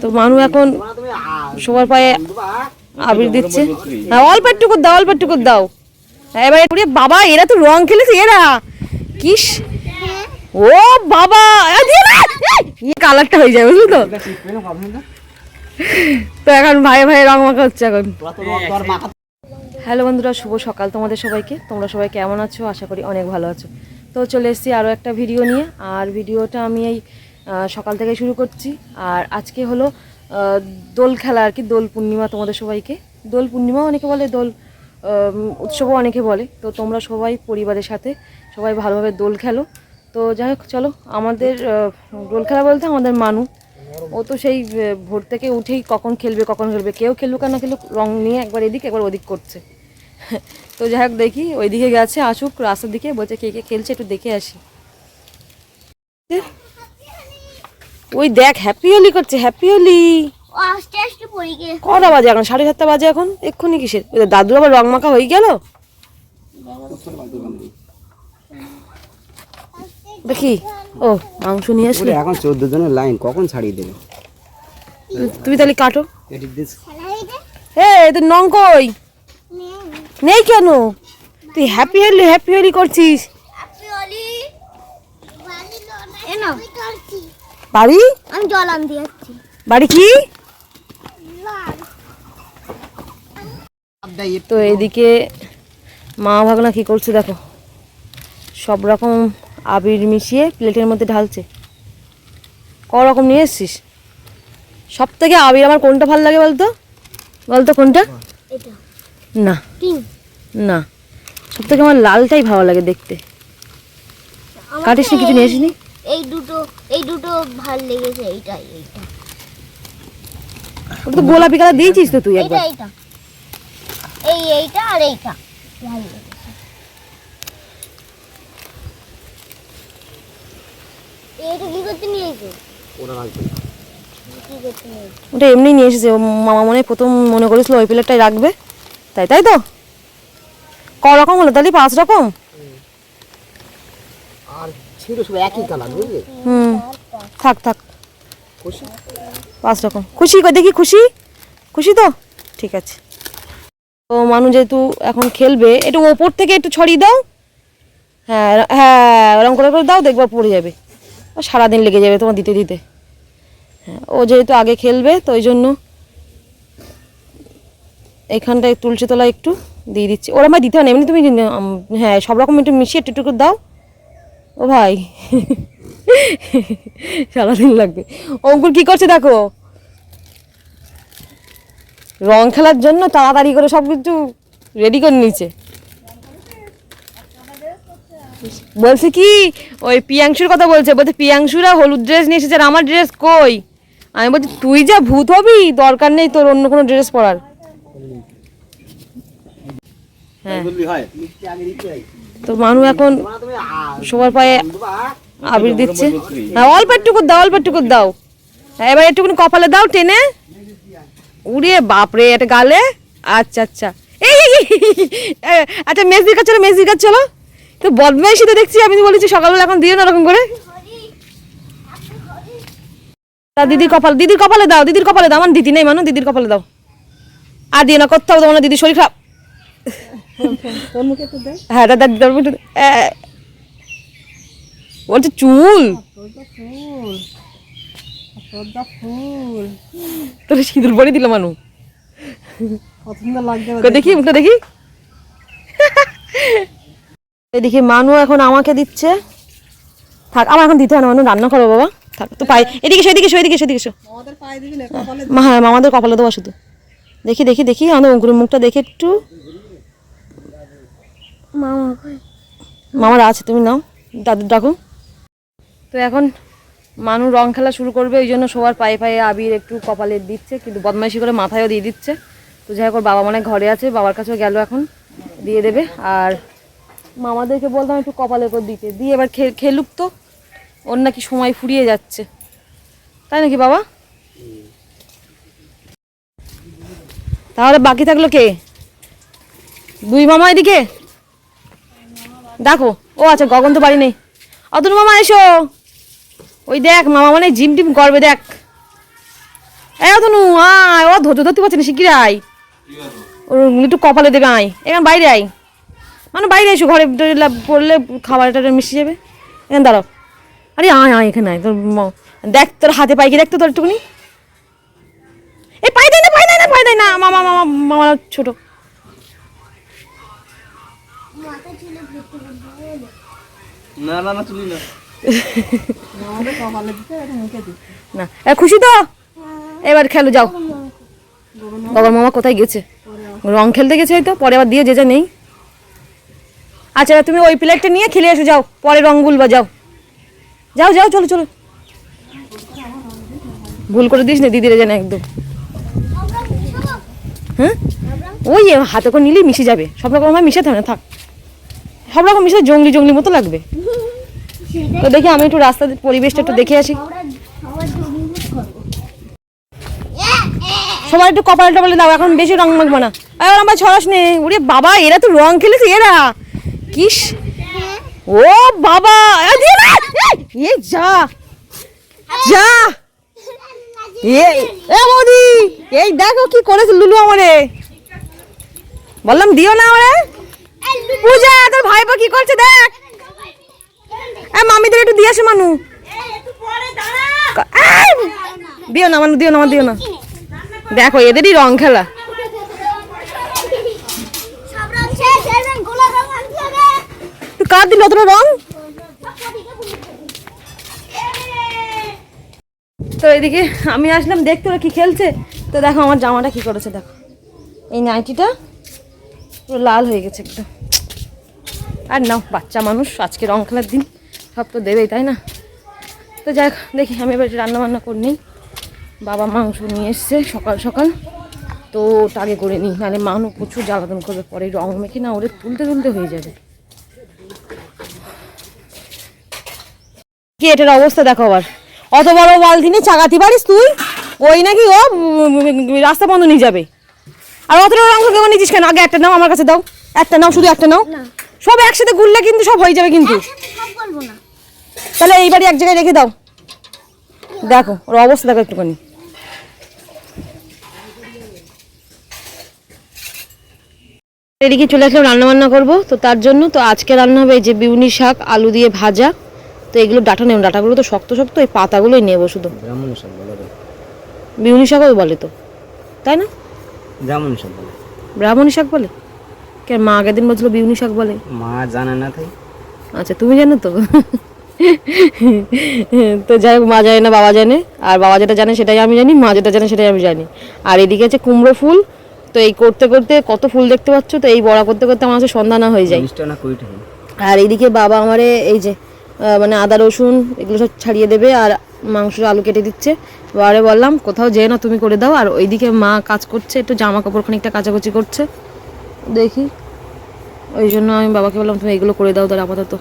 তো মানু এখন সবার পায়ে আবির দিচ্ছে। হ্যাঁ অল্প একটু করে দাও অল্প একটু করে দাও। হ্যাঁ, এবারে ওরে বাবা এরা তো রং খেলেছে এরা। কিস। ও বাবা! এই কালারটা হয়ে যায় বুঝলি তো? তো এখন ভাই ভাই রং মাখা হচ্ছে এখন। হ্যালো বন্ধুরা শুভ সকাল তোমাদের সবাইকে। তোমরা সবাই কেমন আছো? আশা করি অনেক ভালো আছো। তো চলে এসেছি আরও একটা ভিডিও নিয়ে। আর ভিডিওটা আমি এই সকাল থেকে শুরু করছি। আর আজকে হলো দোল খেলা আর কি, দোল পূর্ণিমা তোমাদের সবাইকে। দোল পূর্ণিমা অনেকে বলে, দোল উৎসবও অনেকে বলে। তো তোমরা সবাই পরিবারের সাথে সবাই ভালোভাবে দোল খেলো। তো যাই হোক, চলো, আমাদের দোল খেলা বলতে আমাদের মানু। ও তো সেই ভোর থেকে উঠেই কখন খেলবে কখন খেলবে, কেউ খেলুক আর না খেলুক, রং নিয়ে একবার এদিক, একবার ওদিক করছে। তো যাই হোক, দেখি, ওইদিকে গেছে, আসুক, রাস্তার দিকে, বলছে কে কে খেলছে একটু দেখে আসি। ওই দেখ হ্যাপি হোলি করছে হ্যাপি হোলি কটা বাজে এখন? সাড়ে সাতটা বাজে এখন? এক্ষুনি কিসের? দাদুর আবার রং মাখা হয়ে গেল? দেখি। ও মাংস নিয়ে আসলি। এখন চোদ্দ জনের লাইন কখন ছাড়িয়ে দেবে? তুমি তাহলে কাটো। হে তোর নং কই? নেই কেন? তুই হ্যাপি হোলি হ্যাপি হোলি করছিস। এ নাও, বাড়ি? আমি জল আনতে যাচ্ছি। বাড়ি কি? তো এদিকে মা ভাগনা কি করছে দেখো। সব রকম আবির মিশিয়ে প্লেটের মধ্যে ঢালছে। ক রকম নিয়ে এসছিস? সব থেকে আবির আমার কোনটা ভালো লাগে বলতো? বলতো কোনটা? না। না। সব থেকে আমার লালটাই ভালো লাগে দেখতে। কাটিস কিছু নিয়ে আসিনি এই দুটো এই দুটো ভালো লেগেছে এইটাই এইটা। তো গোলাপি কালার দিয়েছিস তো তুই এইটা একবার। এইটা এই এইটা আর এইটা ভালো লেগেছে। এইটা কি করতে নিয়েছো? কি করতে নিয়েছো? ওটা এমনি নিয়ে এসেছে ও মামা মনে প্রথম মনে করেছিল ওই প্লেটটাই রাখবে। তাই তাই তো? ক রকম হলো তাহলে? পাঁচ রকম? ছিল সব একই কালার বুঝলি? হুম থাক থাক। খুশি? পাঁচ রকম। খুশি? দেখি খুশি? খুশি তো? ঠিক আছে। তো মানুষ যেহেতু এখন খেলবে একটু ওপর থেকে একটু ছড়িয়ে দাও। হ্যাঁ হ্যাঁ ওরকম করে করে দাও দেখবার পড়ে যাবে। ও সারাদিন লেগে যাবে তোমার দিতে দিতে। হ্যাঁ ও যেহেতু আগে খেলবে তো ওই জন্য এখানটায় তুলসী তলা একটু দিয়ে দিচ্ছি। ওরা আমায় দিতে হয় না এমনি তুমি হ্যাঁ সব রকম একটু মিশিয়ে একটু একটু করে দাও। ও ভাই। সারাদিন লাগবে। অঙ্কুর কি করছে দেখো? রং খেলার জন্য তাড়াতাড়ি করে সব কিছু রেডি করে নিয়েছে। বলছে কি? ওই পিয়াংশুর কথা বলছে। বলছে পিয়াংশুরা হলুদ ড্রেস নিয়ে এসেছে আর আমার ড্রেস কই? আমি বলছি তুই যা ভূত হবি দরকার নেই তোর অন্য কোনো ড্রেস পরার। হ্যাঁ। তো মানু এখন সবার পায়ে আবির দিচ্ছে। হ্যাঁ অল্প একটু করে দাও, অল্প একটু করে দাও। এবার একটুখানি কপালে দাও টেনে। উড়িয়ে, বাপরে, এটা গালে। আচ্ছা আচ্ছা। এই আচ্ছা মেসির কাছে চলো মেসির কাছে চলো। তো বদমাইশি তো দেখছি, আমি বলেছি সকালবেলা এখন দিও না ওরকম করে। তা দিদির কপাল, দিদির কপালে দাও, দিদির কপালে দাও। আমার দিদি নেই, মানু, দিদির কপালে দাও। আর দিও না করতে হবে তোমার দিদির শরীর খারাপ। হ্যাঁ দাদা দিদার মুখে বলছে চুল। তোর সিঁদুর পরে দিল মানু। দেখি মুখটা দেখি। এদিকে মানু এখন আমাকে দিচ্ছে। থাক আমার এখন দিতে হয় না মানু রান্না করো বাবা। থাক তো পাই এদিকে সেদিকে সেদিকে সেদিকে হ্যাঁ মামাদের কপালে দেওয়া শুধু। দেখি দেখি দেখি আমাদের অঙ্কুরের মুখটা দেখে একটু। মামা? মামার আছে, তুমি নাও। দাদুর ডাকো। তো এখন মানু রং খেলা শুরু করবে ওই জন্য সবার পায়ে পায়ে আবির একটু কপালে দিচ্ছে, কিন্তু বদমাইশি করে মাথায়ও দিয়ে দিচ্ছে। তো যাই হোক বাবা মানে ঘরে আছে, বাবার কাছেও গেল এখন, দিয়ে দেবে। আর মামাদেরকে বলতাম একটু কপালে করে দিতে। দিয়ে এবার খেলুক তো, ওর নাকি সময় ফুরিয়ে যাচ্ছে। তাই নাকি বাবা? তাহলে বাকি থাকল কে? দুই মামা এদিকে? দেখো, ও আচ্ছা গগন তো বাড়ি নেই। অতনু মামা, এসো। ওই দেখ, মামা মানে জিম টিম করবে, দেখ। এই তনু আয়, ও ধৈর্য ধরতে পারছে না শিগগির আয়। ওর একটু কপালে দেবে, আয়। এখানে বাইরে আয়। মানে বাইরে এসো, ঘরে পড়লে খাবার টাবার মিশে যাবে। এখানে দাঁড়াও। আরে আয় আয়, এখানে আয়। তোর দেখ, তোর হাতে পাই কি, দেখ তো তোর একটুখানি। এই পাই দেয় না পাই দেয় না পাই দেয় না। মামা মামা মামা ছোট। না না খুশি তো? এবার খেলো, যাও। বাবার মামা কোথায় গেছে? রং খেলতে গেছে হয়তো, পরে আবার দিয়ে যে যা নেই। আচ্ছা তুমি ওই প্লেটটা নিয়ে খেলে এসো, যাও। পরে রং গুলবা, যাও। যাও যাও, চলো চলো। ভুল করে দিস না, দিদিরা যেন একদম। হ্যাঁ? ওই হাতে করে নিলেই মিশে যাবে। সব রকম আমার মিশাতে হবে না, থাক। সব রকম মিশে জঙ্গলি জঙ্গলি মতো লাগবে। তো দেখি আমি একটু রাস্তার পরিবেশটা একটু দেখে আসি। সবাই একটু কপাল টপালে দাও এখন বেশি রং মাখবো না। এবার আমার ছড়াস নে। ওরে বাবা এরা তো রং খেলেছে এরা। কিস। ও বাবা এ যা। যা। এ বৌদি এই দেখো কি করেছে লুলু আমারে। বললাম দিও না আমারে। পূজা, তোর ভাইপো কি করছে দেখ। এ, মামিদের একটু দিয়ে আসে, মানু। দিও না, মানু, দিও না দিও না। দেখো, এদেরই রং খেলা। কার দিল অতটা রং? তো এদিকে আমি আসলাম, দেখতে ওরা কি খেলছে। তো দেখো, আমার জামাটা কি করেছে, দেখো। এই নাইটিটা পুরো লাল হয়ে গেছে একটু। আর নাও, বাচ্চা মানুষ আজকে রং খেলার দিন। সব তো দেবেই, তাই না? তো যাই দেখি, আমি এবার রান্না বান্না করে নিই। বাবা মাংস নিয়ে এসছে সকাল সকাল। তো ওটা আগে করে নিই, নাহলে মানু প্রচুর জ্বালাতন করবে, পরে রং মেখে না, ওরে তুলতে তুলতে হয়ে যাবে। কি এটার অবস্থা দেখো আবার? অত বড় বালতি নিয়ে চাগাতে পারিস তুই? ওই নাকি ও রাস্তা বন্ধ নিয়ে যাবে। আর অতটা অংশ কেমন নিচ্ছিস কেন? আগে একটা নাও আমার কাছে দাও। একটা নাও শুধু একটা নাও। সব একসাথে গুললে কিন্তু সব হয়ে যাবে কিন্তু। সব বলব না। তাহলে এইবারই এক জায়গায় রেখে দাও। দেখো ওর অবস্থা দেখো একটুখানি। এদিকে চলে আসলাম রান্না বান্না করব। তো তার জন্য তো আজকে রান্না হবে যে বিউনি শাক আলু দিয়ে ভাজা। তো এগুলো ডাটা নেব ডাটাগুলো তো শক্ত শক্ত এই পাতাগুলোই নেব শুধু। রে বিউনি শাকও বলে তো তাই না? ব্রাহ্মণ সব বলে। ব্রাহ্মণী শাক বলে? কে মা আগের দিন বলছিল বিউনি শাক বলে? মা জানে না তাই। আচ্ছা তুমি জানো তো? তো যাই হোক মা জানে না বাবা জানে। আর বাবা যেটা জানে সেটাই আমি জানি মা যেটা জানে সেটাই আমি জানি। আর এদিকে আছে কুমড়ো ফুল। তো এই করতে করতে কত ফুল দেখতে পাচ্ছ? তো এই বড়া করতে করতে আমার সন্ধ্যা না হয়ে যায়। আর এইদিকে বাবা আমারে এই যে মানে আদা রসুন এগুলো সব ছাড়িয়ে দেবে। আর মাংস আলু কেটে দিচ্ছে। বাবারে বললাম, কোথাও যেয়ে না তুমি করে দাও। আর ওইদিকে মা কাজ করছে, একটু জামা কাপড় খানিকটা কাচাকুচি করছে। দেখি। ওই জন্য আমি বাবাকে বললাম, তুমি এগুলো করে দাও তাহলে আপাতত।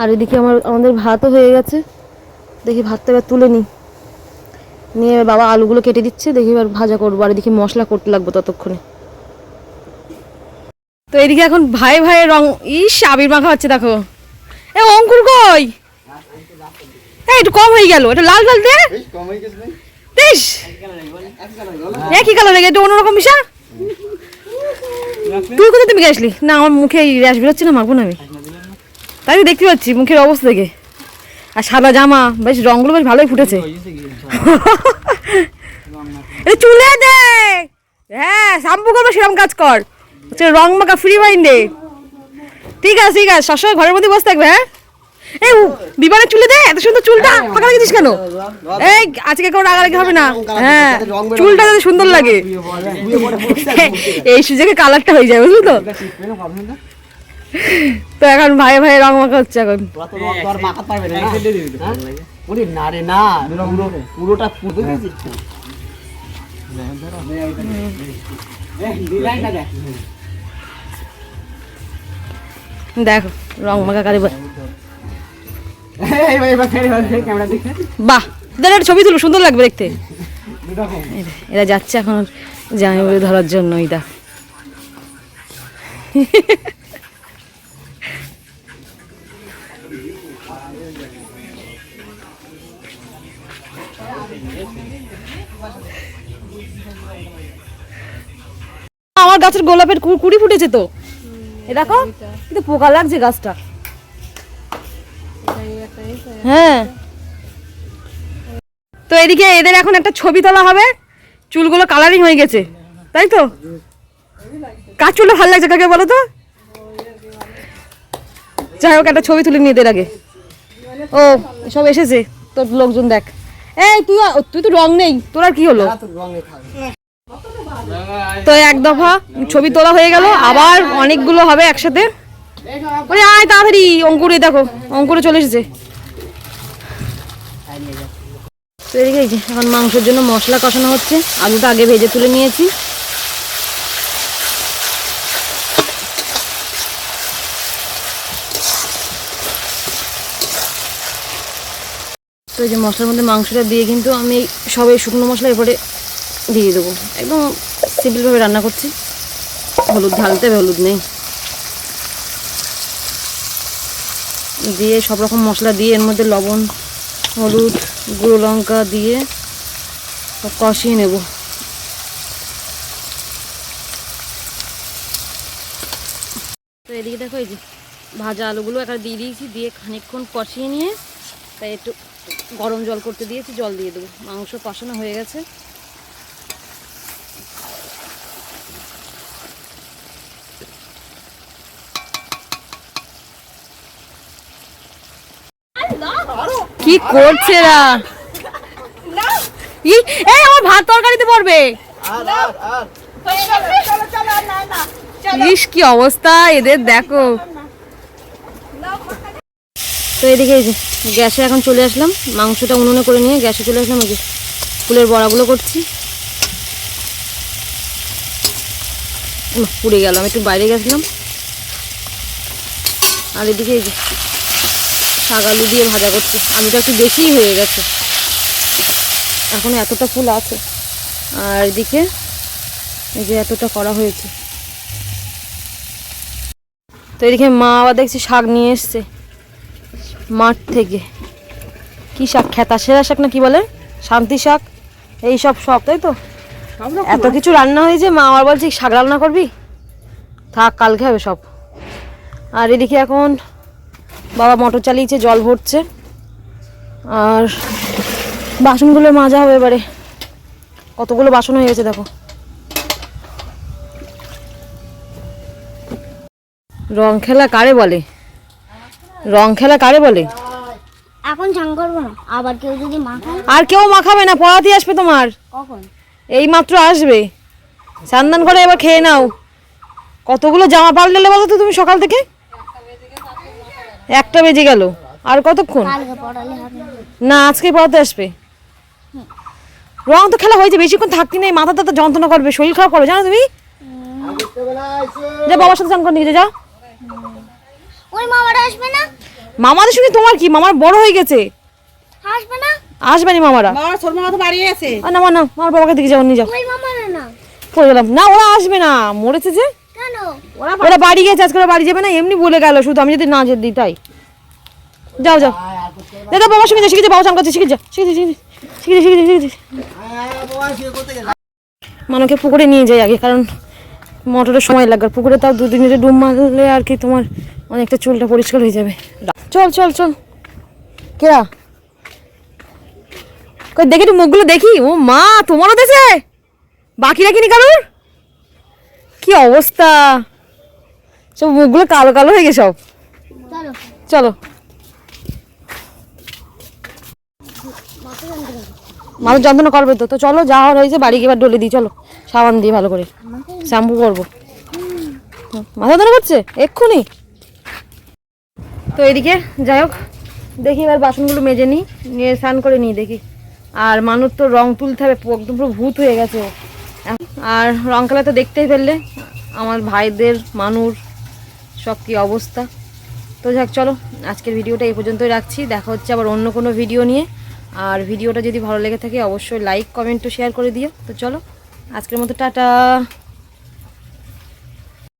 আর এদিকে আমার, আমাদের ভাতও হয়ে গেছে। দেখি ভাতটা এবার তুলে নিই। নিয়ে বাবা আলুগুলো কেটে দিচ্ছে, দেখি এবার ভাজা করব। আর এদিকে মশলা করতে লাগবো ততক্ষণে। তো এদিকে এখন ভাই ভাই রং, ইস, আবির মাখা হচ্ছে, দেখো। এ অঙ্কুর কই? এই একটু কম হয়ে গেল এটা লাল লাল দে। বেশ একই কালার লেগে, একটু অন্যরকম মিশা তুই কোথায় তুমি গেছলি না, আমার মুখে র্যাশ বেরোচ্ছে না, মাখবো না আমি। তাই দেখতে পাচ্ছি, মুখের অবস্থা দেখে। আর সাদা জামা, বেশ রংগুলো বেশ ভালোই ফুটেছে। চুলে দে! হ্যাঁ শ্যাম্পু করব, সেরকম কাজ কর। রং মাখা ফ্রি মাইন্ডে ঠিক আছে ঠিক আছে। সবসময় ঘরের মধ্যে বসে থাকবে হ্যাঁ? এই উ, বিমানের চুলে দে এত সুন্দর চুলটা। ফাঁকা রেখেছিস কেন? এই আজকে কেউ রাগারাগি হবে না। হ্যাঁ চুলটা যাতে সুন্দর লাগে। এই সুযোগে কালারটা হয়ে যায় বুঝলি তো? তো এখন ভাই ভাই রং মাখা হচ্ছে এখন। না। হ্যাঁ? রে না পুরোটা পুরো দেখো। রং মাখা দেখে বাহ একটা ছবি তুলো, সুন্দর লাগবে দেখতে। এরা- যাচ্ছে এখন জামাই ধরার জন্য এটা আমার গাছের গোলাপের কুড়ি ফুটেছে তো। দেখো, কিন্তু পোকা লাগছে গাছটা। হ্যাঁ। তো এদিকে এদের এখন একটা ছবি তোলা হবে। চুলগুলো কালারিং হয়ে গেছে। তাই তো? কার চুলটা ভালো লাগছে কাকে বলো তো? যাই হোক, একটা ছবি তুলে নিয়ে এদের আগে। ও, সব এসেছে। তোর লোকজন দেখ। এই, তুই তুই তো রং নেই। তোর আর কি হলো? তো এক দফা ছবি তোলা হয়ে গেল, আবার অনেকগুলো হবে একসাথে। আয় তাড়াতাড়ি, অঙ্কুরে দেখো অঙ্কুরে চলে এসেছে। এখন মাংসের জন্য মশলা কষানো হচ্ছে, আলুটা আগে ভেজে তুলে নিয়েছি। তো এই যে মশলার মধ্যে মাংসটা দিয়ে কিন্তু আমি সব এই শুকনো মশলা এরপরে দিয়ে দেবো। একদম সিম্পলভাবে রান্না করছি। হলুদ ঢালতে হবে, হলুদ নেই। দিয়ে সব রকম মশলা দিয়ে এর মধ্যে লবণ, হলুদ, গুঁড়ো লঙ্কা দিয়ে কষিয়ে নেব। তো এদিকে দেখো এই যে ভাজা আলুগুলো একটা দিয়ে দিয়েছি, দিয়ে খানিকক্ষণ কষিয়ে নিয়ে তাই একটু গরম জল করতে দিয়েছি, জল দিয়ে দেবো। মাংস কষানো হয়ে গেছে। কি করছে রা এই আমার ভাত তরকারিতে পড়বে। ইস, কি অবস্থা, এদের দেখো। তো এদিকে গ্যাসে এখন চলে আসলাম। মাংসটা উনুনে করে নিয়ে গ্যাসে চলে আসলাম। ওই যে, ফুলের বড়াগুলো করছি। পুড়ে গেলাম একটু বাইরে গেছিলাম। আর এদিকে এই যে শাক আলু দিয়ে ভাজা করছি। আলুটা একটু বেশিই হয়ে গেছে। এখন এতটা ফুল আছে। আর এদিকে এই যে এতটা করা হয়েছে। তো এদিকে মা আবার দেখছি শাক নিয়ে এসছে। মাঠ থেকে। কি শাক? খেতা সেরা শাক না কি বলে? শান্তি শাক। এই সব সব তাই তো? এত কিছু রান্না হয়েছে মা আবার বলছে শাক রান্না করবি? থাক কালকে হবে সব। আর এদিকে এখন বাবা মোটর চালিয়েছে জল ভরছে। আর বাসনগুলো মাজা হবে এবারে। কতগুলো বাসন হয়ে গেছে দেখো। রং খেলা কারে বলে? রং খেলা কারে বলে? এখন চান করব না। আবার কেউ যদি মাখায় আর কেউ মাখাবে না পড়াতে আসবে তোমার। কখন? এই মাত্র আসবে সান্দান করে এবার খেয়ে নাও। কতগুলো জামা পাল্টালে বলো তো তুমি সকাল থেকে? একটা বেজে গেল। আর কতক্ষণ? না। আজকে পড়াতে আসবে। রং তো খেলা হয়েছে বেশিক্ষণ থাকতে নেই মাথা টাথা যন্ত্রণা করবে শরীর খারাপ করবে জানো তুমি? যা বাবার সাথে চান করে নিয়ে যাও ওই মামারা আসবে না? মামাদের সঙ্গে তোমার কি? মামার বড় হয়ে গেছে। আসবে না? আসবে না মামারা? আমার ছোট মামা তো বাড়ি আছে। আর না না আমার বাবাকে দিকে যাও নিয়ে যাও। ওই মামারা না। না ওরা আসবে না। মরেছে যে। ওরা বাড়ি গেছে আজকে ওরা বাড়ি যাবে না এমনি বলে গেল শুধু আমি যদি না যেতে দিই তাই। যাও যাও। দাদা বাবার সঙ্গে যা শিখেছে বাবা করছে শিখে যা শিখেছে শিখেছে শিখেছে শিখেছে শিখেছে। মানুষকে পুকুরে নিয়ে যাই আগে কারণ মোটরের সময় লাগবে। পুকুরে তাও দুদিন ডুব মারলে আর কি তোমার অনেকটা চুলটা পরিষ্কার হয়ে যাবে। চল চল চল। কেরা? দেখি একটু মুখগুলো দেখি। ও মা তোমারও দেশে? বাকি রাখিনি কারোর? কি অবস্থা? সব মুখগুলো কালো কালো হয়ে গেছে সব। চলো। মানুষ যন্ত্রণা করবে তো। তো চলো যা হওয়ার হয়েছে বাড়ি গিয়ে এবার ডলে দিই চলো। সাবান দিয়ে ভালো করে। শ্যাম্পু করব। মাথা ধরে করছে? এক্ষুনি। তো এদিকে যাই হোক দেখি এবার বাসনগুলো মেজে নিই নিয়ে স্নান করে নিই দেখি। আর মানুষ তো রং তুলতে হবে একদম পুরো ভূত হয়ে গেছে আর রং খেলা তো দেখতেই ফেললে আমার ভাইদের মানুষ সব কী অবস্থা? তো যাক, চলো, আজকের ভিডিওটা এই পর্যন্তই রাখছি। দেখা হচ্ছে আবার অন্য কোনো ভিডিও নিয়ে। আর ভিডিওটা যদি ভালো লেগে থাকে, অবশ্যই লাইক কমেন্ট শেয়ার করে দিও। তো চলো, আজকের মতো টাটা।